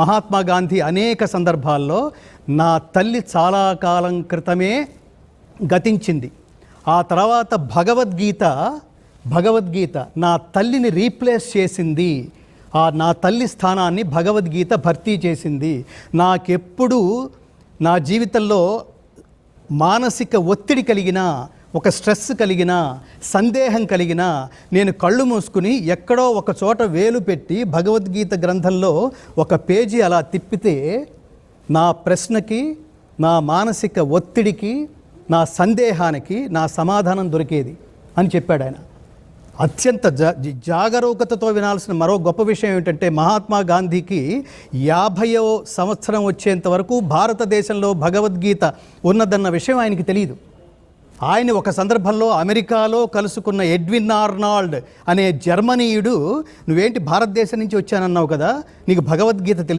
మహాత్మా గాంధీ అనేక సందర్భాల్లో నా తల్లి చాలా కాలం క్రితమే గతించింది. ఆ తర్వాత భగవద్గీత భగవద్గీత నా తల్లిని రీప్లేస్ చేసింది. ఆ నా తల్లి స్థానాన్ని భగవద్గీత భర్తీ చేసింది. నాకెప్పుడు నా జీవితంలో మానసిక ఒత్తిడి కలిగిన ఒక స్ట్రెస్ కలిగిన సందేహం కలిగిన నేను కళ్ళు మూసుకుని ఎక్కడో ఒక చోట వేలు పెట్టి భగవద్గీత గ్రంథంలో ఒక పేజీ అలా తిప్పితే నా ప్రశ్నకి నా మానసిక ఒత్తిడికి నా సందేహానికి నా సమాధానం దొరికేది అని చెప్పాడు ఆయన. అత్యంత జా జాగరూకతతో వినాల్సిన మరో గొప్ప విషయం ఏమిటంటే మహాత్మా గాంధీకి యాభయో సంవత్సరం వచ్చేంత వరకు భారతదేశంలో భగవద్గీత ఉన్నదన్న విషయం ఆయనకి తెలియదు. ఆయన ఒక సందర్భంలో అమెరికాలో కలుసుకున్న ఎడ్విన్ ఆర్నాల్డ్ అనే జర్మనీయుడు నువ్వేంటి భారతదేశం నుంచి వచ్చానన్నావు కదా? నీకు భగవద్గీత తెలుసు